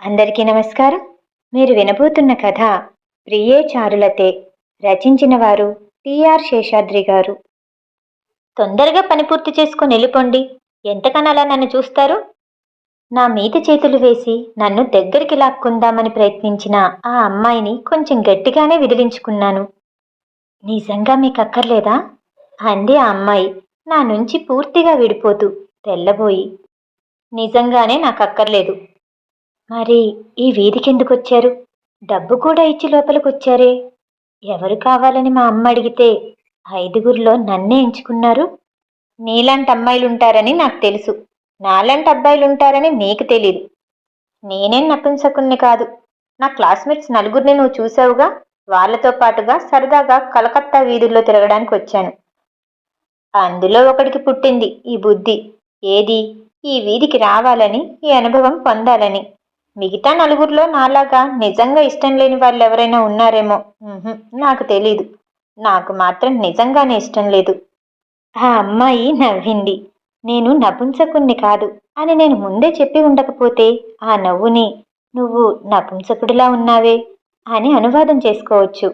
అందరికీ నమస్కారం. మీరు వినబోతున్న కథ ప్రియే చారులతే రచించిన వారు టిఆర్ శేషాద్రి గారు. తొందరగా పని పూర్తి చేసుకుని వెళ్ళిపోండి. ఎంతకనలా నన్ను చూస్తారు? నా మీద చేతులు వేసి నన్ను దగ్గరికి లాక్కుందామని ప్రయత్నించిన ఆ అమ్మాయిని కొంచెం గట్టిగానే విదిలించుకున్నాను. నిజంగా మీకు అక్కర్లేదా అంది ఆ అమ్మాయి. నా నుంచి పూర్తిగా విడిపోతూ తెల్లబోయి. నిజంగానే నాకు అక్కర్లేదు మరి ఈ వీధికి ఎందుకు వచ్చారు? డబ్బు కూడా ఇచ్చి లోపలికి వచ్చారే ఎవరు కావాలని మా అమ్మ అడిగితే ఐదుగురిలో నన్నే ఎంచుకున్నారు. నీలాంటి అమ్మాయిలు ఉంటారని నాకు తెలుసు. నాలాంటి అబ్బాయిలు ఉంటారని నీకు తెలీదు. నేనేం నపుంసకుణ్ణి కాదు. నా క్లాస్మేట్స్ నలుగురిని నువ్వు చూసావుగా వాళ్ళతో పాటుగా సరదాగా కలకత్తా వీధుల్లో తిరగడానికి వచ్చాను. అందులో ఒకడికి పుట్టింది ఈ బుద్ధి. ఏది? ఈ వీధికి రావాలని ఈ అనుభవం పొందాలని. మిగతా నలుగురిలో నాలాగా నిజంగా ఇష్టం లేని వాళ్ళు ఎవరైనా ఉన్నారేమో నాకు తెలీదు. నాకు మాత్రం నిజంగానే ఇష్టం లేదు. ఆ అమ్మాయి నవ్వింది. నేను నపుంసకుణ్ణి కాదు అని నేను ముందే చెప్పి ఉండకపోతే ఆ నవ్వుని నువ్వు నపుంసకుడిలా ఉన్నావే అని అనువాదం చేసుకోవచ్చు.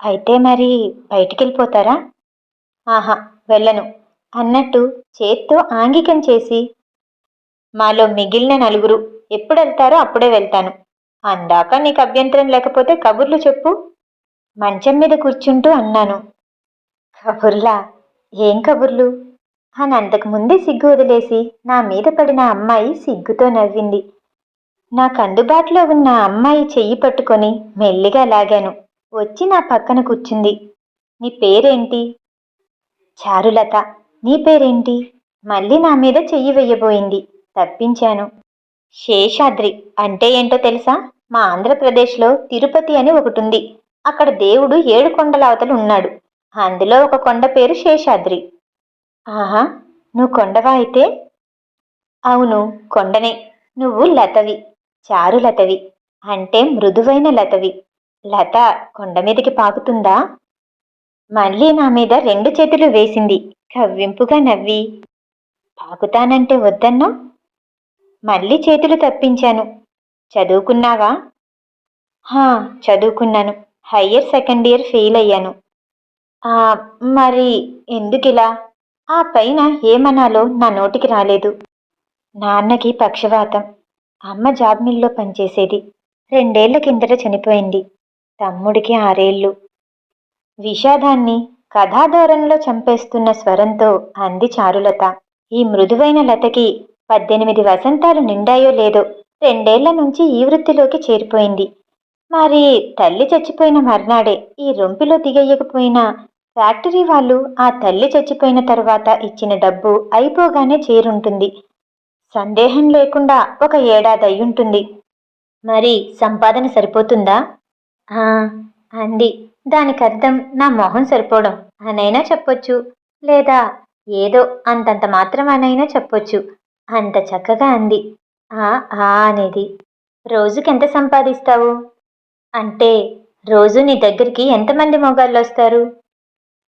అయితే మరి బయటికెళ్ళిపోతారా? ఆహా వెళ్ళను అన్నట్టు చేత్తో ఆంగికం చేసి మాలో మిగిలిన నలుగురు ఎప్పుడు వెళ్తారో అప్పుడే వెళ్తాను. అందాక నీకు అభ్యంతరం లేకపోతే కబుర్లు చెప్పు. మంచం మీద కూర్చుంటూ అన్నాను. కబుర్లా? ఏం కబుర్లు? అని అంతకు ముందే సిగ్గు వదిలేసి నా మీద పడిన అమ్మాయి సిగ్గుతో నవ్వింది. నాకు అందుబాటులో ఉన్న అమ్మాయి చెయ్యి పట్టుకొని మెల్లిగా లాగాను. వచ్చి నా పక్కన కూర్చుంది. నీ పేరేంటి? చారులత. నీ పేరేంటి? మళ్ళీ నా మీద చెయ్యి వెయ్యబోయింది తప్పించాను. శేషాద్రి అంటే ఏంటో తెలుసా? మా ఆంధ్రప్రదేశ్లో తిరుపతి అని ఒకటి ఉంది అక్కడ దేవుడు ఏడు కొండల అవతలు ఉన్నాడు. అందులో ఒక కొండ పేరు శేషాద్రి. ఆహా నువ్వు కొండవా అయితే? అవును కొండనే. నువ్వు లతవి చారు లతవి అంటే మృదువైన లతవి. లత కొండ మీదకి పాకుతుందా? మళ్ళీ నా మీద రెండు చేతులు వేసింది. కవ్వింపుగా నవ్వి. పాకుతానంటే వద్దన్నా? మళ్ళీ చేతులు తప్పించాను. చదువుకున్నావా? హా చదువుకున్నాను. హయ్యర్ సెకండ్ ఇయర్ ఫెయిల్ అయ్యాను. మరి ఎందుకిలా? ఆ పైన ఏమనాలో నా నోటికి రాలేదు. నాన్నకి పక్షవాతం. అమ్మ జాబ్ మిల్లో పనిచేసేది. రెండేళ్ళ కిందట చనిపోయింది. తమ్ముడికి ఆరేళ్ళు విషాదాన్ని కథాధోరణిలో చంపేస్తున్న స్వరంతో అంది చారులత. ఈ మృదువైన లతకి పద్దెనిమిది వసంతాలు నిండాయో లేదో రెండేళ్ళ నుంచి ఈ వృత్తిలోకి చేరిపోయింది. మరి తల్లి చచ్చిపోయిన మర్నాడే ఈ రొంపిలో దిగయ్యకపోయినా ఫ్యాక్టరీ వాళ్ళు ఆ తల్లి చచ్చిపోయిన తర్వాత ఇచ్చిన డబ్బు అయిపోగానే చేరుంటుంది. సందేహం లేకుండా ఒక ఏడాది అయ్యుంటుంది. మరి సంపాదన సరిపోతుందా? అంది. దానికి అర్థం నా మొహం సరిపోవడం అనైనా చెప్పొచ్చు. లేదా ఏదో అంతంత మాత్రం అనైనా చెప్పొచ్చు. అంత చక్కగా అంది. ఆ ఆ అనేది. రోజుకెంత సంపాదిస్తావు? అంటే రోజు నీ దగ్గరికి ఎంతమంది మొగాళ్ళు వస్తారు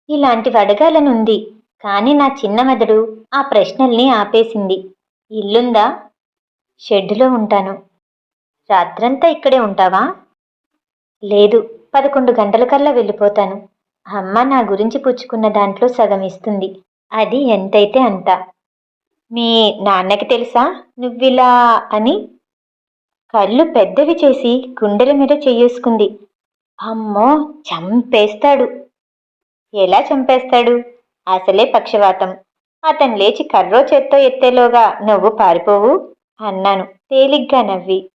ఇలాంటివి అడగాలనుంది కానీ నా చిన్న మెదడు ఆ ప్రశ్నల్ని ఆపేసింది. ఇల్లుందా? షెడ్డులో ఉంటాను. రాత్రంతా ఇక్కడే ఉంటావా? లేదు పదకొండు గంటలకల్లా వెళ్ళిపోతాను. అమ్మ నా గురించి పుచ్చుకున్న దాంట్లో సగం ఇస్తుంది. అది ఎంతైతే అంత. మీ నాన్నకి తెలుసా? నువ్విలా అని కళ్ళు పెద్దవి చేసి గుండెల మీద చెయ్యేసుకుంది అమ్మో చంపేస్తాడు. ఎలా చంపేస్తాడు? అసలే పక్షవాతం. అతను లేచి కర్రో చేత్తో ఎత్తేలోగా నువ్వు పారిపోవు అన్నాను తేలిగ్గా నవ్వి.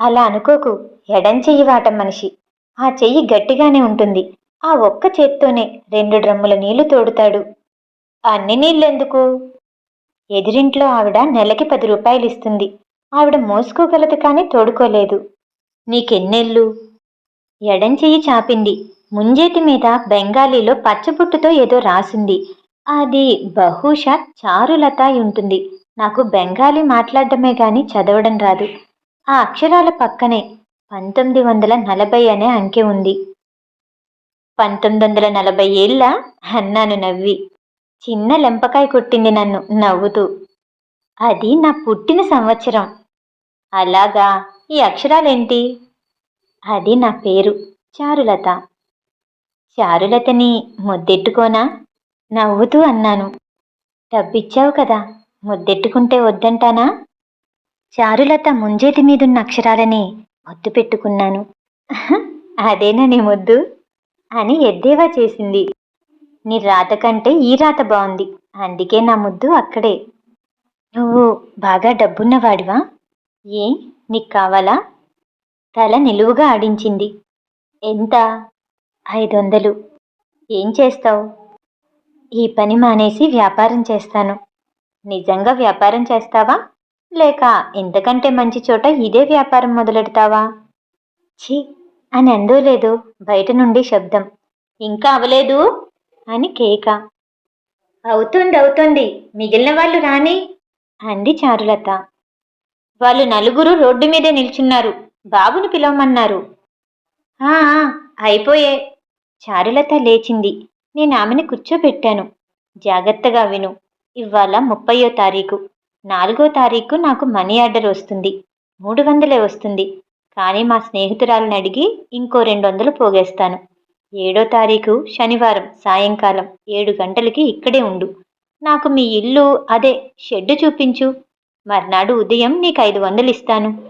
అలా అనుకోకు ఎడం చెయ్యి వాటం మనిషి. ఆ చెయ్యి గట్టిగానే ఉంటుంది. ఆ ఒక్క చేత్తోనే రెండు డ్రమ్ముల నీళ్ళు తోడుతాడు. అన్ని నీళ్ళెందుకు? ఎదిరింట్లో ఆవిడ నెలకి పది రూపాయలు ఇస్తుంది ఆవిడ మోసుకోగలదు కానీ తోడుకోలేదు. నీకెన్నెళ్ళు? ఎడం చెయ్యి చాపింది. ముంజేతి మీద బెంగాలీలో పచ్చబుట్టుతో ఏదో రాసింది. అది బహుశా చారులత ఉంటుంది. నాకు బెంగాలీ మాట్లాడడమే గాని చదవడం రాదు. ఆ అక్షరాల పక్కనే పంతొమ్మిది వందల నలభై అనే అంకె ఉంది. పంతొమ్మిది వందల నలభై ఏళ్ళ అన్నాను నవ్వి. చిన్న లెంపకాయ కొట్టింది నన్ను నవ్వుతూ. అది నా పుట్టిన సంవత్సరం. అలాగా? ఈ అక్షరాలేంటి? అది నా పేరు చారులత. చారులతని ముద్దెట్టుకోనా? నవ్వుతూ అన్నాను. డబ్బిచ్చావు కదా ముద్దెట్టుకుంటే వద్దంటానా? చారులత ముంజేతి మీదున్న అక్షరాలని ముద్దు పెట్టుకున్నాను. అదేనా నీ ముద్దు? అని ఎద్దేవా చేసింది. నీ రాత కంటే ఈ రాత బాగుంది అందుకే నా ముద్దు అక్కడే. నువ్వు బాగా డబ్బున్నవాడివా? ఏ? నీకు కావాలా? తల నిలువుగా ఆడించింది. ఎంత? ఐదు వందలు ఏం చేస్తావు? ఈ పని మానేసి వ్యాపారం చేస్తాను. నిజంగా వ్యాపారం చేస్తావా? లేక ఇంతకంటే మంచి చోట ఇదే వ్యాపారం మొదలెడతావా? ఛీ! అని అందో లేదు బయట నుండి శబ్దం. ఇంకా అవలేదు? అని కేక. అవుతుంది అవుతుంది. మిగిలిన వాళ్ళు రాని. అంది చారులత. వాళ్ళు నలుగురు రోడ్డు మీదే నిల్చున్నారు. బాబుని పిలవమన్నారు. "ఆ, అయిపోయే. చారులత లేచింది. నేను ఆమెను కూర్చోబెట్టాను. జాగ్రత్తగా విను. ఇవాళ ముప్పయో తారీఖు. నాలుగో తారీఖు నాకు మనీ ఆర్డర్ వస్తుంది. మూడు వందలే వస్తుంది. కానీ మా స్నేహితురాలను అడిగి ఇంకో రెండు వందలు పోగేస్తాను. ఏడో తారీఖు శనివారం సాయంకాలం ఏడు గంటలకి ఇక్కడే ఉండు. నాకు మీ ఇల్లు అదే షెడ్డు చూపించు. మర్నాడు ఉదయం నీకు ఐదు వందలు ఇస్తాను.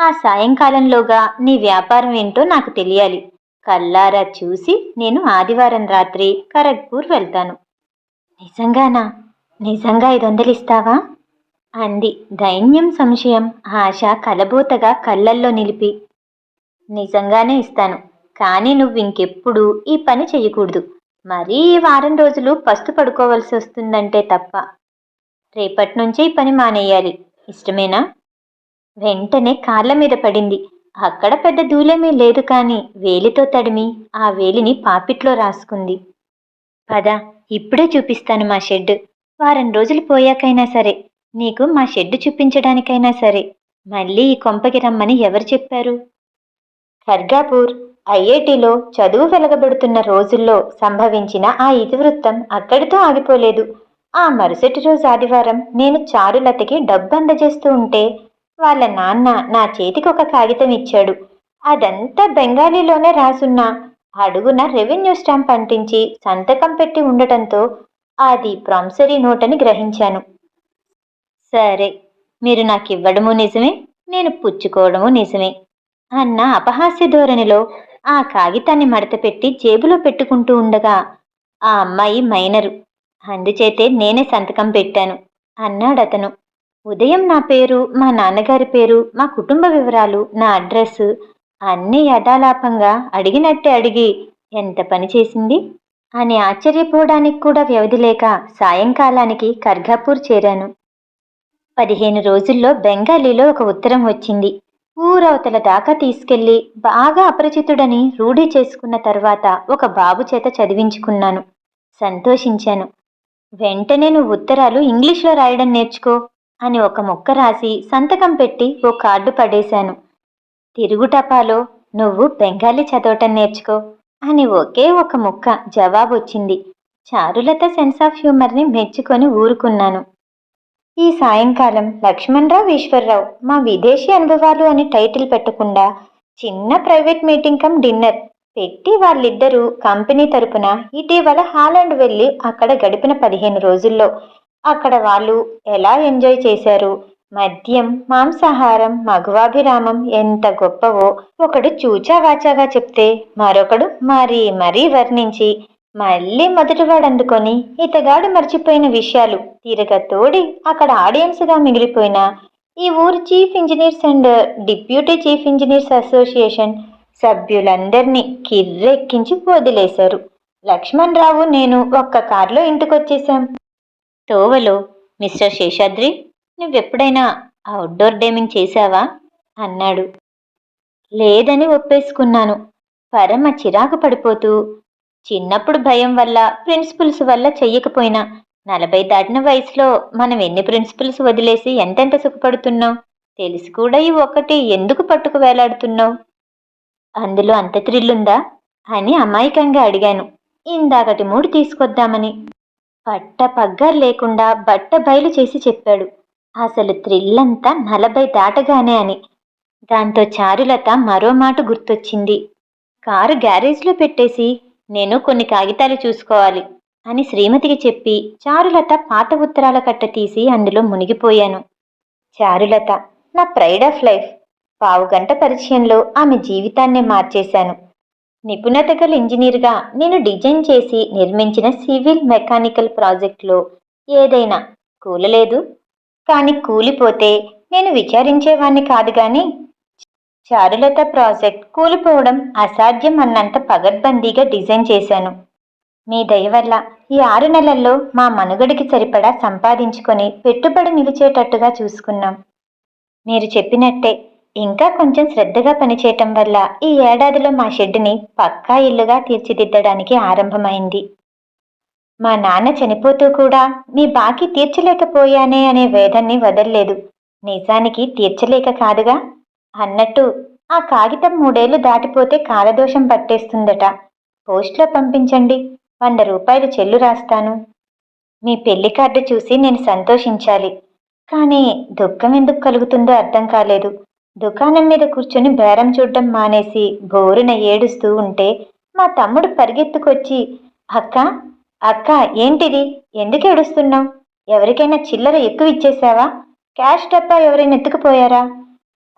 ఆ సాయంకాలంలోగా నీ వ్యాపారం ఏంటో నాకు తెలియాలి. కల్లారా చూసి నేను ఆదివారం రాత్రి ఖరగ్పూర్ వెళ్తాను. నిజంగానా? నిజంగా ఐదు వందలు ఇస్తావా? అంది. దైన్యం సంశయం. ఆశ కలబోతగా కళ్ళల్లో నిలిపి. నిజంగానే ఇస్తాను. కానీ నువ్వు ఇంకెప్పుడు ఈ పని చేయకూడదు మరీ వారం రోజులు పస్తు పడుకోవలసి వస్తుందంటే తప్ప. రేపటి నుంచే ఈ పని మానేయాలి. ఇష్టమేనా? వెంటనే కాళ్ళ మీద పడింది. అక్కడ పెద్ద దూలేమీ లేదు కానీ వేలితో తడిమి ఆ వేలిని పాపిట్లో రాసుకుంది. పద ఇప్పుడే చూపిస్తాను మా షెడ్ వారం రోజులు పోయాకైనా సరే నీకు మా షెడ్ చూపించడానికైనా సరే మళ్ళీ ఈ కొంపకి రమ్మని ఎవరు చెప్పారు? ఖర్గాపూర్. ఐఐటిలో చదువు వెలగబెడుతున్న రోజుల్లో సంభవించిన ఆ ఇతివృత్తం అక్కడితో ఆగిపోలేదు. ఆ మరుసటి రోజు ఆదివారం నేను చారులతకి డబ్బు అందజేస్తూ ఉంటే వాళ్ళ నాన్న నా చేతికి ఒక కాగితం ఇచ్చాడు. అదంతా బెంగాలీలోనే రాసున్న. అడుగున రెవెన్యూ స్టాంప్ అంటించి సంతకం పెట్టి ఉండటంతో అది ప్రాంసరీ నోట్ అని గ్రహించాను. సరే మీరు నాకు ఇవ్వడము నిజమే నేను పుచ్చుకోవడము నిజమే అన్న అపహాస్య ధోరణిలో ఆ కాగితాన్ని మడతపెట్టి జేబులో పెట్టుకుంటూ ఉండగా ఆ అమ్మాయి మైనరు. అందుచేతే నేనే సంతకం పెట్టాను అన్నాడతను. ఉదయం నా పేరు మా నాన్నగారి పేరు మా కుటుంబ వివరాలు నా అడ్రస్ అన్నీ యథాలాపంగా అడిగినట్టే అడిగి ఎంత పని చేసింది? అని ఆశ్చర్యపోవడానికి కూడా వ్యవధి లేక సాయంకాలానికి కర్గాపూర్ చేరాను. పదిహేను రోజుల్లో బెంగాలీలో ఒక ఉత్తరం వచ్చింది. ఊరవతల దాకా తీసుకెళ్ళి బాగా అపరిచితుడని రూఢి చేసుకున్న తర్వాత ఒక బాబు చేత చదివించుకున్నాను. సంతోషించాను. వెంటనే నువ్వు ఉత్తరాలు ఇంగ్లీష్లో రాయడం నేర్చుకో అని ఒక ముక్క రాసి సంతకం పెట్టి ఓ కార్డు పడేశాను. తిరుగుటపాలో నువ్వు బెంగాలీ చదవటం నేర్చుకో అని ఒకే ఒక ముక్క జవాబు వచ్చింది చారులత సెన్స్ ఆఫ్ హ్యూమర్ని మెచ్చుకొని ఊరుకున్నాను. ఈ సాయంకాలం లక్ష్మణరావు ఈశ్వరరావు మా విదేశీ అనుభవాలు అని టైటిల్ పెట్టకుండా చిన్న ప్రైవేట్ మీటింగ్ కమ్ డిన్నర్ పెట్టి వాళ్ళిద్దరూ కంపెనీ తరపున ఇటీవల హాలాండ్ వెళ్ళి అక్కడ గడిపిన పదిహేను రోజుల్లో. అక్కడ వాళ్ళు ఎలా ఎంజాయ్ చేశారు? మద్యం మాంసాహారం మగువాభిరామం ఎంత గొప్పవో ఒకడు చూచావాచాగా చెప్తే మరొకడు మరీ మరీ వర్ణించి మళ్ళీ మొదటివాడు అందుకొని ఇతగాడు మర్చిపోయిన విషయాలు తీరగ తోడి అక్కడ ఆడియన్స్గా మిగిలిపోయిన ఈ ఊరి chief engineers and deputy chief engineers association సభ్యులందరినీ కిర్రెక్కించి వదిలేశారు. లక్ష్మణ్ రావు నేను ఒక్క కారులో ఇంటికొచ్చేశాం. తోవలో మిస్టర్ శేషాద్రి నువ్వెప్పుడైనా అవుట్డోర్ డేమింగ్ చేశావా? అన్నాడు. లేదని ఒప్పేసుకున్నాను. పరమ చిరాకు పడిపోతూ చిన్నప్పుడు భయం వల్ల ప్రిన్సిపల్స్ వల్ల చెయ్యకపోయినా నలభై దాటిన వయసులో మనం ఎన్ని ప్రిన్సిపల్స్ వదిలేసి ఎంతెంత సుఖపడుతున్నాం? తెలిసి కూడా ఈ ఒక్కటి ఎందుకు పట్టుకు వేలాడుతున్నావు? అందులో అంత థ్రిల్లుందా అని అమాయకంగా అడిగాను. ఇందాకటి మూడు తీసుకొద్దామని. పట్ట పగ్గారు లేకుండా బట్ట బయలు చేసి చెప్పాడు. అసలు థ్రిల్ అంతా నలభై దాటగానే అని. దాంతో చారులత మరో మాట గుర్తొచ్చింది. కారు గ్యారేజ్లో పెట్టేసి నేను కొన్ని కాగితాలు చూసుకోవాలి అని శ్రీమతికి చెప్పి చారులత పాత ఉత్తరాల కట్ట తీసి అందులో మునిగిపోయాను. చారులత నా ప్రైడ్ ఆఫ్ లైఫ్. పావుగంట పరిచయంలో ఆమె జీవితాన్నే మార్చేశాను. నిపుణత గల ఇంజనీర్గా నేను డిజైన్ చేసి నిర్మించిన సివిల్ మెకానికల్ ప్రాజెక్టులో ఏదైనా కూలలేదు. కానీ కూలిపోతే నేను విచారించేవాణ్ణి కాదు కానీ చారులత ప్రాజెక్ట్ కూలిపోవడం అసాధ్యం అన్నంత పగడ్బందీగా డిజైన్ చేశాను. మీ దయ వల్ల ఈ ఆరు నెలల్లో మా మనుగడికి సరిపడా సంపాదించుకొని పెట్టుబడి నిలిచేటట్టుగా చూసుకున్నాం. మీరు చెప్పినట్టే ఇంకా కొంచెం శ్రద్ధగా పనిచేయటం వల్ల ఈ ఏడాదిలో మా షెడ్డుని పక్కా ఇల్లుగా తీర్చిదిద్దడానికి ఆరంభమైంది. మా నాన్న చనిపోతూ కూడా మీ బాకీ తీర్చలేకపోయానే అనే వేదన్ని వదల్లేదు. నిజానికి తీర్చలేక కాదుగా? అన్నట్టు ఆ కాగితం మూడేళ్ళు దాటిపోతే కాలదోషం పట్టేస్తుందట. పోస్ట్లో పంపించండి. వంద రూపాయలు చెల్లు రాస్తాను. మీ పెళ్ళి కార్డు చూసి నేను సంతోషించాలి. కానీ దుఃఖం ఎందుకు కలుగుతుందో అర్థం కాలేదు. దుకాణం మీద కూర్చొని బేరం చూడడం మానేసి బోరున ఏడుస్తూ ఉంటే మా తమ్ముడు పరిగెత్తుకొచ్చి అక్క అక్క ఏంటిది? ఎందుకు ఏడుస్తున్నావు? ఎవరికైనా చిల్లర ఎక్కువ ఇచ్చేసావా? క్యాష్ డబ్బా ఎవరైనా ఎత్తుకుపోయారా?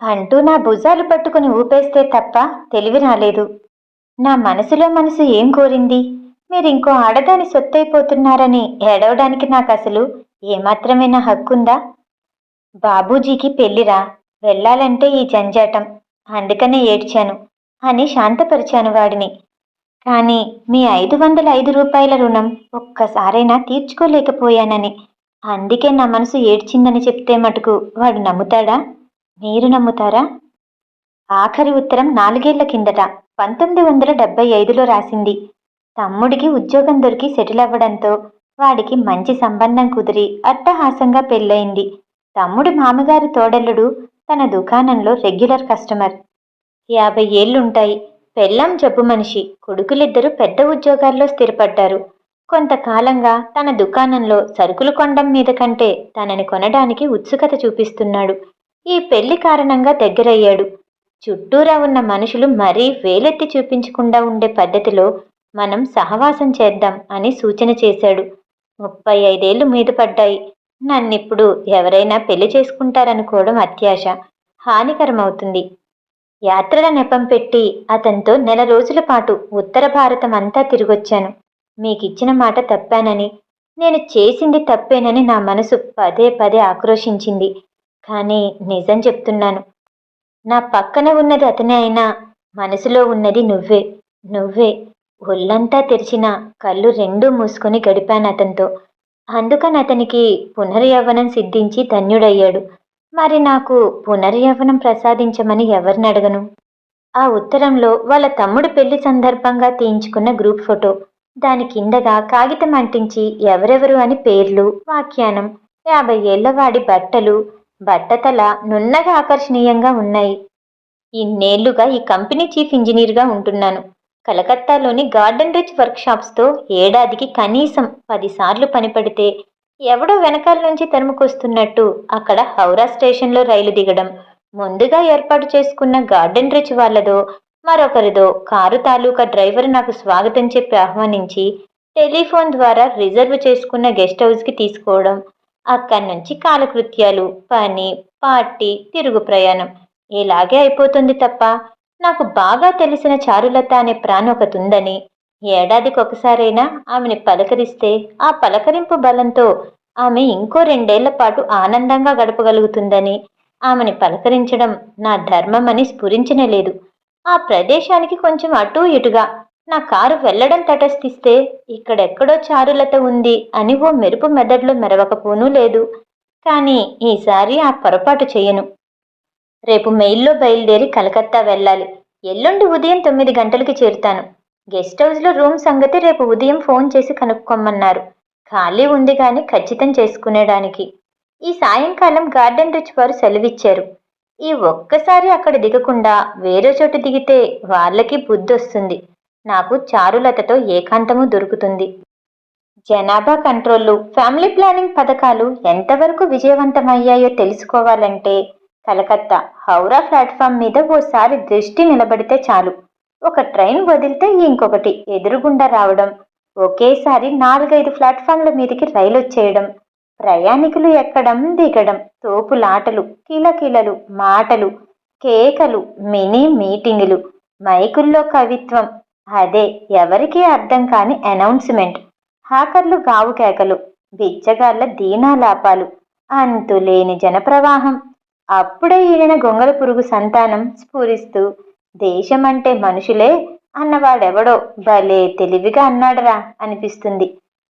అంటూ నా భుజాలు పట్టుకుని ఊపేస్తే తప్ప తెలివి రాలేదు. నా మనసులో మనసు ఏం కోరింది? మీరు ఇంకో ఆడదాని సొత్తైపోతున్నారని ఏడవడానికి నాకు అసలు ఏమాత్రమైనా హక్కుందా? బాబూజీకి పెళ్ళిరా వెళ్ళాలంటే ఈ జంజాటం. అందుకనే ఏడ్చాను అని శాంతపరిచాను వాడిని. కానీ మీ ఐదు వందల ఐదు రూపాయల రుణం ఒక్కసారైనా తీర్చుకోలేకపోయానని. అందుకే నా మనసు ఏడ్చిందని చెప్తే మటుకు వాడు నమ్ముతాడా? మీరు నమ్ముతారా? ఆఖరి ఉత్తరం నాలుగేళ్ళ కిందట పంతొమ్మిది వందల డెబ్బై ఐదులో రాసింది. తమ్ముడికి ఉద్యోగం దొరికి సెటిల్ అవ్వడంతో వాడికి మంచి సంబంధం కుదిరి అట్టహాసంగా పెళ్ళయింది. తమ్ముడి మామగారి తోడల్లుడు తన దుకాణంలో రెగ్యులర్ కస్టమర్. యాభై ఏళ్ళుంటాయి పెళ్ళాం జబ్బు మనిషి. కొడుకులిద్దరూ పెద్ద ఉద్యోగాల్లో స్థిరపడ్డారు. కొంతకాలంగా తన దుకాణంలో సరుకులు కొండం మీద కంటే తనని కొనడానికి ఉత్సుకత చూపిస్తున్నాడు. ఈ పెళ్ళి కారణంగా దగ్గరయ్యాడు. చుట్టూరా ఉన్న మనుషులు మరీ వేలెత్తి చూపించకుండా ఉండే పద్ధతిలో మనం సహవాసం చేద్దాం అని సూచన చేశాడు. ముప్పై ఐదేళ్ళు మీద పడ్డాయి. నన్నిప్పుడు ఎవరైనా పెళ్ళి చేసుకుంటారనుకోవడం అత్యాశ హానికరమవుతుంది. యాత్రల నెపం పెట్టి అతనితో నెల రోజుల పాటు ఉత్తర భారతం అంతా తిరిగొచ్చాను. మీకిచ్చిన మాట తప్పానని నేను చేసింది తప్పేనని నా మనసు పదే పదే ఆక్రోశించింది. కానీ నిజం చెప్తున్నాను. నా పక్కన ఉన్నది అతనే అయినా మనసులో ఉన్నది నువ్వే. నువ్వే. ఒళ్ళంతా తెరిచిన కళ్ళు రెండూ మూసుకొని గడిపాను అతనితో. అందుకని అతనికి పునర్యవ్వనం సిద్ధించి ధన్యుడయ్యాడు. మరి నాకు పునర్యవ్వనం ప్రసాదించమని ఎవరిని అడగను? ఆ ఉత్తరంలో వాళ్ళ తమ్ముడు పెళ్ళి సందర్భంగా తీయించుకున్న గ్రూప్ ఫోటో. దాని కిందగా కాగితం అంటించి ఎవరెవరు అని పేర్లు వాఖ్యానం యాభై ఏళ్ళ వాడి బట్టలు బట్టతల నున్నగా ఆకర్షణీయంగా ఉన్నాయి. ఇన్నేళ్ళుగా ఈ కంపెనీ చీఫ్ ఇంజనీర్గా ఉంటున్నాను. కలకత్తాలోని గార్డెన్ రిచ్ వర్క్షాప్స్తో ఏడాదికి కనీసం పదిసార్లు పనిపడితే ఎవడో వెనకాల నుంచి తరుముకొస్తున్నట్టు అక్కడ హౌరా స్టేషన్లో రైలు దిగడం ముందుగా ఏర్పాటు చేసుకున్న గార్డెన్ రిచ్ వాళ్ళదో మరొకరిదో కారు తాలూకా డ్రైవర్ నాకు స్వాగతం చెప్పి ఆహ్వానించి టెలిఫోన్ ద్వారా రిజర్వ్ చేసుకున్న గెస్ట్ హౌస్కి తీసుకోవడం అక్కడి నుంచి కాలకృత్యాలు పని పార్టీ తిరుగు ప్రయాణం. ఇలాగే అయిపోతుంది తప్ప నాకు బాగా తెలిసిన చారులత అనే ప్రాణొకతుందని ఏడాదికి ఒకసారైనా ఆమెని పలకరిస్తే ఆ పలకరింపు బలంతో ఆమె ఇంకో రెండేళ్ళ పాటు ఆనందంగా గడపగలుగుతుందని. ఆమెని పలకరించడం నా ధర్మమని స్ఫురించనేలేదు ఆ ప్రదేశానికి కొంచెం అటూ ఇటుగా నా కారు వెళ్ళడం తటస్థిస్తే ఇక్కడెక్కడో చారులత ఉంది అని ఓ మెరుపు మెదడులో మెరవకపోనూ లేదు. కానీ ఈసారి ఆ పొరపాటు చేయను. రేపు మెయిల్లో బయలుదేరి కలకత్తా వెళ్ళాలి. ఎల్లుండి ఉదయం తొమ్మిది గంటలకి చేరుతాను. గెస్ట్ హౌస్లో రూమ్ సంగతి రేపు ఉదయం ఫోన్ చేసి కనుక్కోమన్నారు. ఖాళీ ఉంది కానీ ఖచ్చితం చేసుకునేడానికి ఈ సాయంకాలం గార్డెన్ రిచ్ వారు సెలవిచ్చారు. ఈ ఒక్కసారి అక్కడ దిగకుండా వేరే చోటు దిగితే వాళ్ళకి బుద్ధి వస్తుంది నాకు చారులతతో ఏకాంతము దొరుకుతుంది. జనాభా కంట్రోల్లు ఫ్యామిలీ ప్లానింగ్ పథకాలు ఎంతవరకు విజయవంతమయ్యాయో తెలుసుకోవాలంటే కలకత్తా హౌరా ప్లాట్ఫామ్ మీద ఓసారి దృష్టి నిలబడితే చాలు. ఒక ట్రైన్ వదిలితే ఇంకొకటి ఎదురుగుండా రావడం ఒకేసారి నాలుగైదు ప్లాట్ఫామ్ల మీదకి రైలు వచ్చేయడం ప్రయాణికులు ఎక్కడం దిగడం తోపులాటలు కిలకిలలు మాటలు కేకలు మినీ మీటింగులు మైకుల్లో కవిత్వం అదే ఎవరికీ అర్థం కాని అనౌన్స్మెంట్. హాకర్లు గావుకేకలు బిచ్చగాళ్ళ దీనాలాపాలు అంతులేని జనప్రవాహం. అప్పుడే ఈయన గొంగల పురుగు సంతానం స్ఫురిస్తూ దేశమంటే మనుషులే అన్నవాడెవడో భలే తెలివిగా అన్నాడరా అనిపిస్తుంది.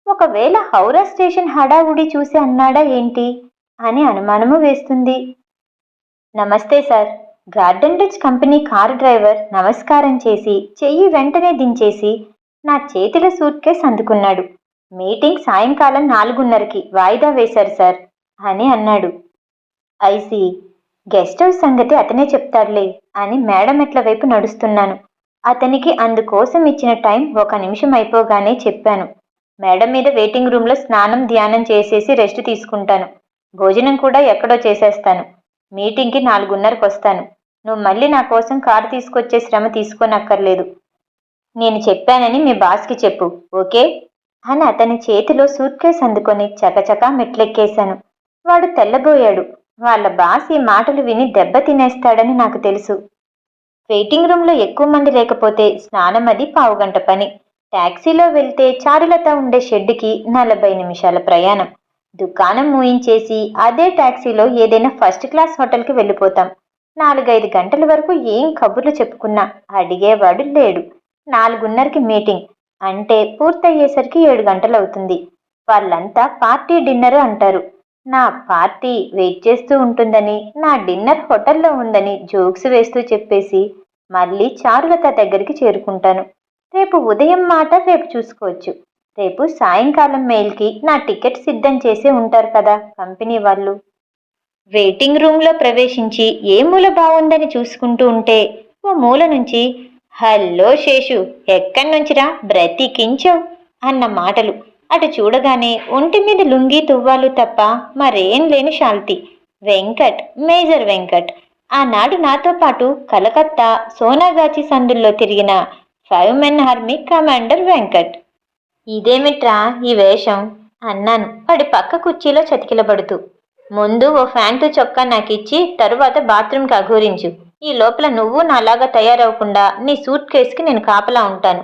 ఒకవేళ హౌరా స్టేషన్ హడావుడి చూసి అన్నాడా ఏంటి? అని అనుమానము వేస్తుంది. నమస్తే sir. Garden reach company car driver నమస్కారం చేసి చెయ్యి వెంటనే దించేసి నా చేతిలో సూట్ కేస్ అందుకున్నాడు. మీటింగ్ సాయంకాలం నాలుగున్నరకి వాయిదా వేశారు సార్ అని అన్నాడు. ఐసి గెస్ట్ హౌస్ సంగతి అతనే చెప్తాడులే అని మేడం ఎట్ల వైపు నడుస్తున్నాను. అతనికి అందుకోసం ఇచ్చిన టైం ఒక నిమిషం అయిపోగానే చెప్పాను. మేడం మీద వెయిటింగ్ రూమ్లో స్నానం ధ్యానం చేసేసి రెస్ట్ తీసుకుంటాను. భోజనం కూడా ఎక్కడో చేసేస్తాను. మీటింగ్కి నాలుగున్నరకు వస్తాను నువ్వు మళ్ళీ నా కోసం కారు తీసుకొచ్చే శ్రమ తీసుకోనక్కర్లేదు. నేను చెప్పానని మీ బాస్కి చెప్పు ఓకే? అని అతని చేతిలో సూట్ కేస్ అందుకొని చకచకా మెట్లెక్కేశాను. వాడు తెల్లబోయాడు. వాళ్ళ బాస్ ఈ మాటలు విని దెబ్బ తినేస్తాడని నాకు తెలుసు. వెయిటింగ్ రూమ్లో ఎక్కువ మంది లేకపోతే స్నానం అది పావుగంట పని. ట్యాక్సీలో వెళ్తే చారులత ఉండే షెడ్డుకి నలభై నిమిషాల ప్రయాణం. దుకాణం మూయించేసి అదే టాక్సీలో ఏదైనా ఫస్ట్ క్లాస్ హోటల్కి వెళ్ళిపోతాం. నాలుగైదు గంటల వరకు ఏం కబుర్లు చెప్పుకున్నా? అడిగేవాడు లేడు. నాలుగున్నరకి మీటింగ్. అంటే పూర్తయ్యేసరికి ఏడు గంటలు అవుతుంది వాళ్ళంతా పార్టీ డిన్నర్ అంటారు. నా పార్టీ వెయిట్ చేస్తూ ఉంటుందని నా డిన్నర్ హోటల్లో ఉందని జోక్స్ వేస్తూ చెప్పేసి మళ్ళీ చారులత దగ్గరికి చేరుకుంటాను. రేపు ఉదయం మాట రేపు చూసుకోవచ్చు. రేపు సాయంకాలం మెయిల్కి నా టికెట్ సిద్ధం చేసే ఉంటారు కదా కంపెనీ వాళ్ళు. వెయిటింగ్ రూమ్లో ప్రవేశించి ఏ మూల బాగుందని చూసుకుంటూ ఉంటే ఓ మూల నుంచి హలో శేషు ఎక్కడి నుంచిరా? బ్రతికించవు అన్న మాటలు. అటు చూడగానే ఒంటి మీద లుంగి తువ్వాలు తప్ప మరేం లేని శాల్తి వెంకట్ మేజర్ వెంకట్ ఆనాడు నాతో పాటు కలకత్తా సోనాగాచి సందుల్లో తిరిగిన five men army commander Venkat. ఇదేమిట్రా ఈ వేషం? అన్నాను. వాడి పక్క కుర్చీలో చతికిలబడుతూ. ముందు ఓ ఫ్యాంటు చొక్కా నాకు ఇచ్చి తరువాత బాత్రూమ్కి అఘోరించు. ఈ లోపల నువ్వు నాలాగా తయారవకుండా నీ సూట్ కేసుకి నేను కాపలా ఉంటాను.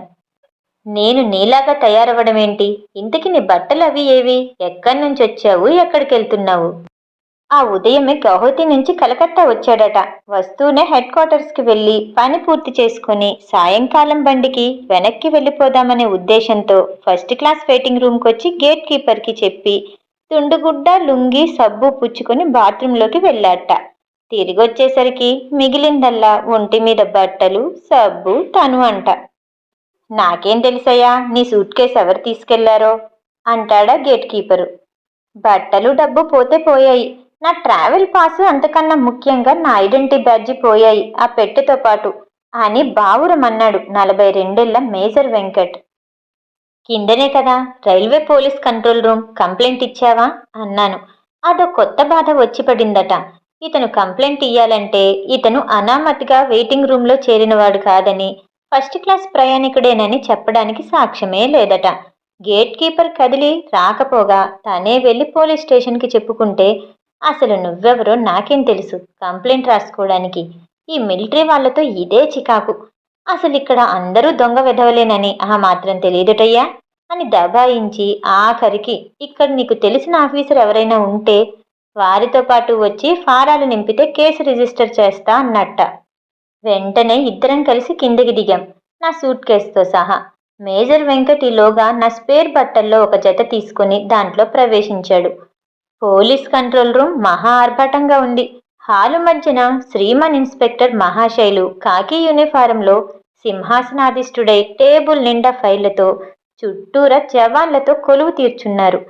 నేను నీలాగా తయారవ్వడం ఏంటి ఇంతకి నీ బట్టలు అవి ఏవి? ఎక్కడి నుంచి వచ్చావు? ఎక్కడికి వెళ్తున్నావు ఆ ఉదయమే గౌహతి నుంచి కలకత్తా వచ్చాడట. వస్తూనే హెడ్ క్వార్టర్స్కి వెళ్ళి పని పూర్తి చేసుకుని సాయంకాలం బండికి వెనక్కి వెళ్ళిపోదామనే ఉద్దేశంతో ఫస్ట్ క్లాస్ వెయిటింగ్ రూమ్కి వచ్చి గేట్ కీపర్కి చెప్పి తుండుగుడ్డ లుంగి సబ్బు పుచ్చుకొని బాత్రూంలోకి వెళ్ళాట. తిరిగి వచ్చేసరికి మిగిలిందల్లా ఒంటి మీద బట్టలు సబ్బు తను అంట. నాకేం తెలుసయ్యా నీ సూట్ కేసు ఎవరు తీసుకెళ్ళారో? అంటాడా గేట్ కీపరు. బట్టలు డబ్బు పోతే పోయాయి. నా ట్రావెల్ పాసు అంతకన్నా ముఖ్యంగా నా ఐడెంటిటీ బ్యాడ్జి పోయాయి ఆ పెట్టెతో పాటు అని బావురమన్నాడు నలభై రెండేళ్ళ మేజర్ వెంకట్. కిందనే కదా railway police control room complaint ఇచ్చావా? అన్నాను. అదో కొత్త బాధ వచ్చి పడిందట. ఇతను కంప్లైంట్ ఇయ్యాలంటే ఇతను అనామతిగా వెయిటింగ్ రూమ్లో చేరినవాడు కాదని ఫస్ట్ క్లాస్ ప్రయాణికుడేనని చెప్పడానికి సాక్ష్యమే లేదట. గేట్ కీపర్ కదిలి రాకపోగా తనే వెళ్ళి పోలీస్ స్టేషన్కి చెప్పుకుంటే అసలు నువ్వెవరో నాకేం తెలుసు కంప్లైంట్ రాసుకోవడానికి. ఈ మిలిటరీ వాళ్ళతో ఇదే చికాకు. అసలు ఇక్కడ అందరూ దొంగ వెధవలేనని ఆ మాత్రం తెలియదుటయ్యా? అని దబాయించి ఆఖరికి ఇక్కడ నీకు తెలిసిన ఆఫీసర్ ఎవరైనా ఉంటే వారితో పాటు వచ్చి ఫారాలు నింపితే కేసు రిజిస్టర్ చేస్తా అన్నట్ట. వెంటనే ఇద్దరం కలిసి కిందకి దిగాం. నా సూట్ కేసుతో సహా. మేజర్ వెంకటిలోగా నా స్పేర్ బట్టల్లో ఒక జత తీసుకుని దాంట్లో ప్రవేశించాడు. పోలీస్ కంట్రోల్ రూమ్ మహా ఆర్భాటంగా ఉంది. హాలు మధ్యన శ్రీమన్ ఇన్స్పెక్టర్ మహాశైలు కాకి యూనిఫారంలో సింహాసనాధిష్ఠుడై టేబుల్ నిండా ఫైళ్ళతో చుట్టూరా జవాన్లతో కొలువు తీర్చున్నారు.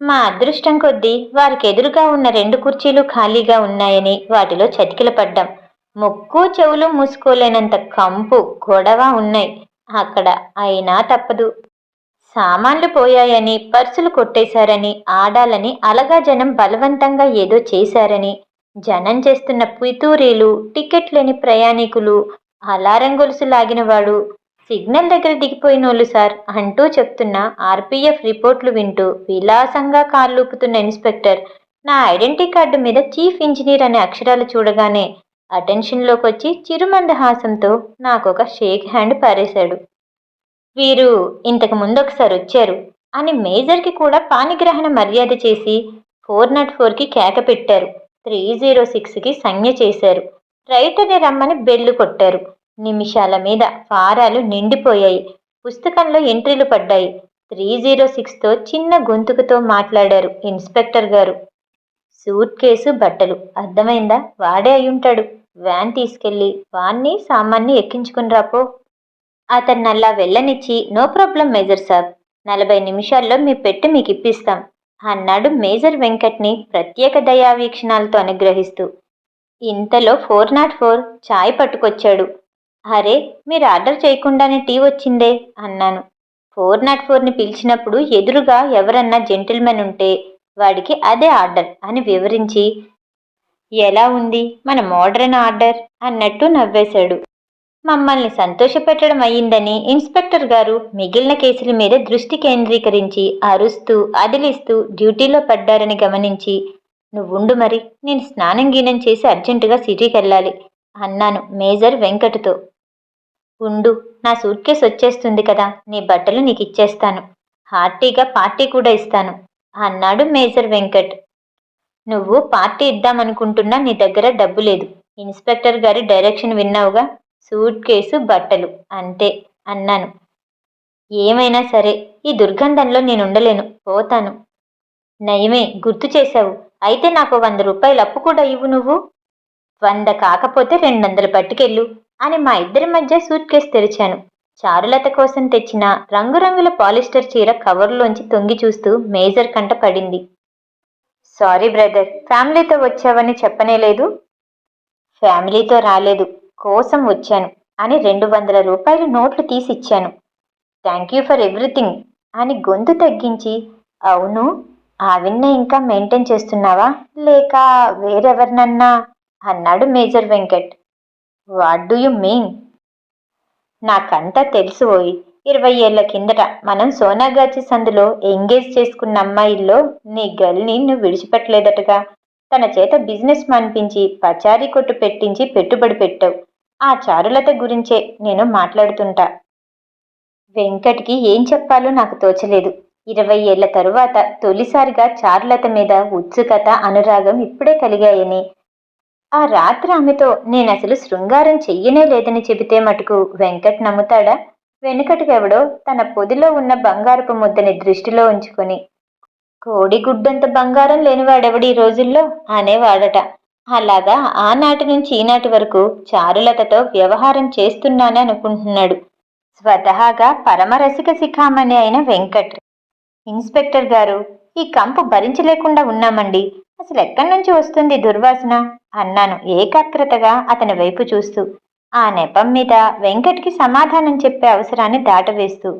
మా అదృష్టం కొద్దీ వారికి ఎదురుగా ఉన్న రెండు కుర్చీలు ఖాళీగా ఉన్నాయని వాటిలో చతికిల పడ్డాం. ముక్కు చెవులు మూసుకోలేనంత కంపు గొడవ ఉన్నాయి. అక్కడ అయినా తప్పదు. సామాన్లు పోయాయని పర్సులు కొట్టేశారని ఆడాలని అలగా జనం బలవంతంగా ఏదో చేశారని జనం చేస్తున్న పితూరీలు టికెట్ లేని ప్రయాణికులు అలారం గొలుసు లాగినవాడు సిగ్నల్ దగ్గర దిగిపోయినోళ్ళు సార్ అంటూ చెప్తున్న ఆర్పీఎఫ్ రిపోర్ట్లు వింటూ విలాసంగా కాళ్ళూపుతున్న ఇన్స్పెక్టర్ నా ఐడెంటిటీ కార్డు మీద చీఫ్ ఇంజనీర్ అనే అక్షరాలు చూడగానే అటెన్షన్లోకి వచ్చి చిరుమందహాసంతో ఒక షేక్ హ్యాండ్ పారేశాడు. వీరు ఇంతకు ముందు ఒకసారి వచ్చారు అని మేజర్కి కూడా పానిగ్రహణ మర్యాద చేసి ఫోర్ నాట్ ఫోర్కి కేక పెట్టారు. త్రీ జీరో సిక్స్కి సంజ్ఞ చేశారు. రైట్ రమ్మని బెల్లు కొట్టారు. నిమిషాల మీద ఫారాలు నిండిపోయాయి. పుస్తకంలో ఎంట్రీలు పడ్డాయి. త్రీ జీరో సిక్స్తో చిన్న గొంతుకుతో మాట్లాడారు ఇన్స్పెక్టర్ గారు. సూట్ కేసు బట్టలు. అర్థమైందా? వాడే అయ్యుంటాడు. వ్యాన్ తీసుకెళ్ళి వాన్ని సామాన్ని ఎక్కించుకుని రాపో అతన్ని అలా వెళ్ళనిచ్చి నో ప్రాబ్లం మేజర్ సాబ్. నలభై నిమిషాల్లో మీ పెట్టి మీకు ఇప్పిస్తాం అన్నాడు మేజర్ వెంకట్ని ప్రత్యేక దయా వీక్షణాలతో అనుగ్రహిస్తూ. ఇంతలో ఫోర్ నాట్ ఫోర్ చాయ్ పట్టుకొచ్చాడు. అరే మీరు ఆర్డర్ చేయకుండానే టీ వచ్చిందే అన్నాను. ఫోర్ నాట్ ఫోర్ని పిలిచినప్పుడు ఎదురుగా ఎవరన్నా జెంటిల్మెన్ ఉంటే వాడికి అదే ఆర్డర్ అని వివరించి ఎలా ఉంది? మన మోడర్న్ ఆర్డర్ అన్నట్టు నవ్వేశాడు. మమ్మల్ని సంతోషపెట్టడం అయ్యిందని ఇన్స్పెక్టర్ గారు మిగిలిన కేసుల మీద దృష్టి కేంద్రీకరించి అరుస్తూ అదిలిస్తూ డ్యూటీలో పడ్డారని గమనించి నువ్వుండు మరి నేను స్నానం గీనం చేసి అర్జెంటుగా సిటీకి వెళ్ళాలి అన్నాను మేజర్ వెంకట్తో. ఉండు నా సూట్ కేసు వచ్చేస్తుంది కదా నీ బట్టలు నీకు ఇచ్చేస్తాను హార్టీగా పార్టీ కూడా ఇస్తాను అన్నాడు మేజర్ వెంకట్. నువ్వు పార్టీ ఇద్దామనుకుంటున్నా నీ దగ్గర డబ్బు లేదు. ఇన్స్పెక్టర్ గారి డైరెక్షన్ విన్నావుగా? సూట్ కేసు బట్టలు అంతే అన్నాను. ఏమైనా సరే ఈ దుర్గంధంలో నేను ఉండలేను పోతాను. నయమే గుర్తు చేశావు. అయితే నాకు వంద రూపాయలు అప్పు కూడా ఇవ్వు నువ్వు. వంద కాకపోతే రెండు వందలు పట్టుకెళ్ళు అని మా ఇద్దరి మధ్య సూట్ కేసు తెరిచాను. చారులత కోసం తెచ్చిన రంగురంగుల పాలిస్టర్ చీర కవర్లోంచి తొంగి చూస్తూ మేజర్ కంట పడింది. సారీ బ్రదర్ ఫ్యామిలీతో వచ్చావని చెప్పనే లేదు ఫ్యామిలీతో రాలేదు. కోసం వచ్చాను అని రెండు వందల రూపాయల నోట్లు తీసి ఇచ్చాను థ్యాంక్ యూ ఫర్ ఎవ్రీథింగ్ అని గొంతు తగ్గించి అవును ఆవిన్నే ఇంకా మెయింటైన్ చేస్తున్నావా? లేక వేరెవరినన్నా? అన్నాడు major Venkat. What do you mean? నాకంతా తెలుసు ఓయ్. ఇరవై ఏళ్ళ కిందట మనం సోనాగాచి సందులో ఎంగేజ్ చేసుకున్న అమ్మాయిల్లో నీ గల్ని నువ్వు విడిచిపెట్టలేదటగా. తన చేత బిజినెస్ మనిపించి పచారీ కొట్టు పెట్టించి పెట్టుబడి పెట్టావు. ఆ చారులత గురించే నేను మాట్లాడుతుంటా. వెంకట్కి ఏం చెప్పాలో నాకు తోచలేదు. ఇరవై ఏళ్ళ తరువాత తొలిసారిగా చారులత మీద ఉత్సుకత అనురాగం ఇప్పుడే కలిగాయని. ఆ రాత్రి ఆమెతో నేను అసలు శృంగారం చెయ్యనే లేదని చెబితే మటుకు వెంకట్ నమ్ముతాడా? వెనుకటికెవడో తన పొదిలో ఉన్న బంగారపు ముద్దని దృష్టిలో ఉంచుకొని కోడిగుడ్డంత బంగారం లేనివాడెవడి ఈ రోజుల్లో? అనేవాడట. అలాగా ఆనాటి నుంచి ఈనాటి వరకు చారులతతో వ్యవహారం చేస్తున్నానని అనుకుంటున్నాడు. స్వతహాగా పరమరసిక శిఖామణి అయిన వెంకట్. ఇన్స్పెక్టర్ గారు ఈ కంపు భరించలేకుండా ఉన్నామండి. అసలు ఎక్కడి నుంచి వస్తుంది దుర్వాసన? అన్నాను ఏకాగ్రతగా అతని వైపు చూస్తూ. ఆ నెపం మీద వెంకట్కి సమాధానం చెప్పే అవసరాన్ని దాటవేస్తూ.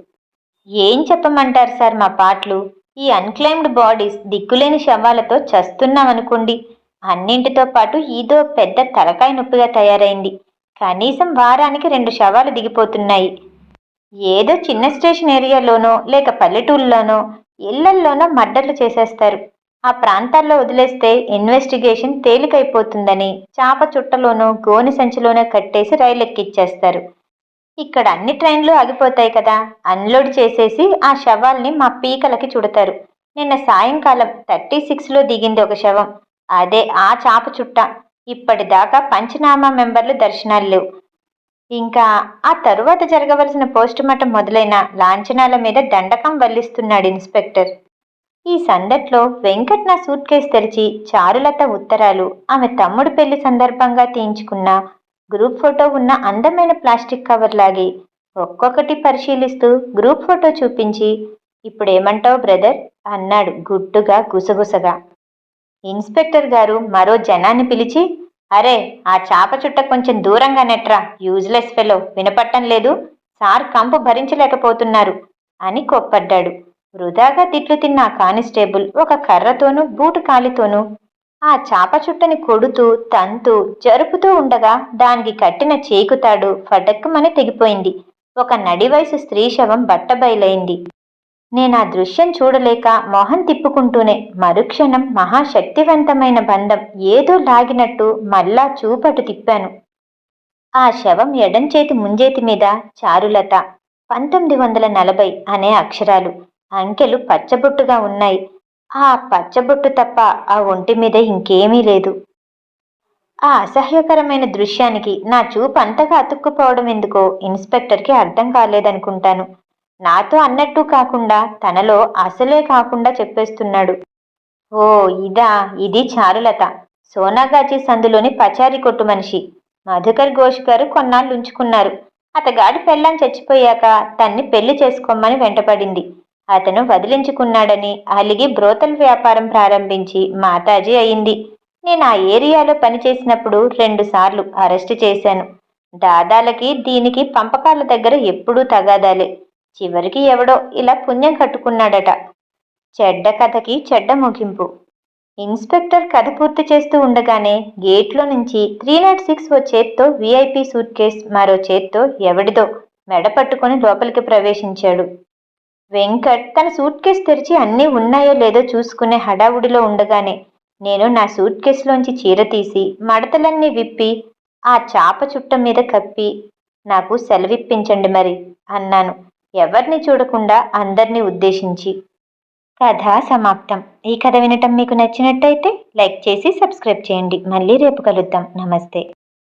ఏం చెప్పమంటారు సార్ మా పాటలు? ఈ అన్క్లైమ్డ్ బాడీస్ దిక్కులేని శవాలతో చస్తున్నామనుకోండి. అన్నింటితో పాటు ఇదో పెద్ద తలకాయ నొప్పిగా తయారైంది. కనీసం వారానికి రెండు శవాలు దిగిపోతున్నాయి. ఏదో చిన్న స్టేషన్ ఏరియాలోనో లేక పల్లెటూళ్ళలోనో ఇళ్ళల్లోనో మర్డర్లు చేసేస్తారు. ఆ ప్రాంతాల్లో వదిలేస్తే ఇన్వెస్టిగేషన్ తేలికైపోతుందని చాప చుట్టలోనో గోని సంచిలోనో కట్టేసి రైలు ఎక్కిచ్చేస్తారు ఇక్కడ అన్ని ట్రైన్లు ఆగిపోతాయి కదా అన్లోడ్ చేసేసి ఆ శవాల్ని మా పీకలకి చుడతారు. నిన్న సాయంకాలం థర్టీ సిక్స్లో దిగింది ఒక శవం. అదే ఆ చాప చుట్ట. ఇప్పటిదాకా పంచనామా మెంబర్లు దర్శనాలు లేవు. ఇంకా ఆ తరువాత జరగవలసిన పోస్టుమార్టం మొదలైన లాంఛనాల మీద దండకం వల్లిస్తున్నాడు ఇన్స్పెక్టర్. ఈ సందట్లో వెంకట్ నా సూట్ కేసు తెరిచి చారులత ఉత్తరాలు ఆమె తమ్ముడు పెళ్ళి సందర్భంగా తీయించుకున్న గ్రూప్ ఫోటో ఉన్న అందమైన ప్లాస్టిక్ కవర్ లాగి ఒక్కొక్కటి పరిశీలిస్తూ గ్రూప్ ఫోటో చూపించి ఇప్పుడేమంటావు బ్రదర్? అన్నాడు గుడ్డుగా గుసగుసగా. ఇన్స్పెక్టర్ గారు మరో జనాన్ని పిలిచి అరే ఆ చాప చుట్ట కొంచెం దూరంగా నెట్రా యూజ్లెస్ ఫెలో వినపట్టం లేదు సార్ కంపు భరించలేకపోతున్నారు అని కొప్పడ్డాడు. వృధాగా తిట్లు తిన్న ఆ కానిస్టేబుల్ ఒక కర్రతోనూ బూటు కాలితోనూ ఆ చాప చుట్టని కొడుతూ తంతూ జరుపుతూ ఉండగా దానికి కట్టిన చేకుతాడు ఫటక్కుమని తెగిపోయింది. ఒక నడి వయసు స్త్రీ శవం బట్టబయలైంది నేను ఆ దృశ్యం చూడలేక మొహం తిప్పుకుంటూనే మరుక్షణం మహాశక్తివంతమైన బంధం ఏదో లాగినట్టు మళ్ళా చూపటు తిప్పాను. ఆ శవం ఎడం చేతి ముంజేతి మీద చారులత పంతొమ్మిది వందల నలభై అనే అక్షరాలు అంకెలు పచ్చబొట్టుగా ఉన్నాయి. ఆ పచ్చబొట్టు తప్ప ఆ ఒంటి మీద ఇంకేమీ లేదు. ఆ అసహ్యకరమైన దృశ్యానికి నా చూపు అంతగా అతుక్కుపోవడం ఎందుకో ఇన్స్పెక్టర్కి అర్థం కాలేదనుకుంటాను. నాతో అన్నట్టు కాకుండా తనలో అసలే కాకుండా చెప్పేస్తున్నాడు. ఓ ఇదా ఇది చారులత. సోనాగాచి సందులోని పచారి కొట్టు మనిషి. మధుకర్ ఘోష్ గారు కొన్నాళ్ళు ఉంచుకున్నారు. అతగాడి పెళ్ళాం చచ్చిపోయాక తన్ని పెళ్ళి చేసుకోమని వెంటపడింది. అతను వదిలించుకున్నాడని అలిగి బ్రోతల్ వ్యాపారం ప్రారంభించి మాతాజీ అయింది. నేను ఆ ఏరియాలో పనిచేసినప్పుడు రెండుసార్లు అరెస్టు చేశాను. దాదాలకి దీనికి పంపకాల దగ్గర ఎప్పుడూ తగాదాలే. చివరికి ఎవడో ఇలా పుణ్యం కట్టుకున్నాడట. చెడ్డ కథకి చెడ్డ ముగింపు. ఇన్స్పెక్టర్ కథ పూర్తి చేస్తూ ఉండగానే గేట్లో నుంచి త్రీ నాట్ సిక్స్ ఓ చేత్తో విఐపి సూట్ కేస్ మరో చేత్తో ఎవడిదో మెడ పట్టుకొని లోపలికి ప్రవేశించాడు. వెంకట్ తన సూట్ కేస్ తెరిచి అన్నీ ఉన్నాయో లేదో చూసుకునే హడావుడిలో ఉండగానే నేను నా సూట్ కేసులోంచి చీర తీసి మడతలన్నీ విప్పి ఆ చాప చుట్ట మీద కప్పి నాకు సెలవిప్పించండి మరి అన్నాను. ఎవరిని చూడకుండా అందరినీ ఉద్దేశించి. కథ సమాప్తం. ఈ కథ వినటం మీకు నచ్చినట్టయితే లైక్ చేసి సబ్స్క్రైబ్ చేయండి. మళ్ళీ రేపు కలుద్దాం. నమస్తే.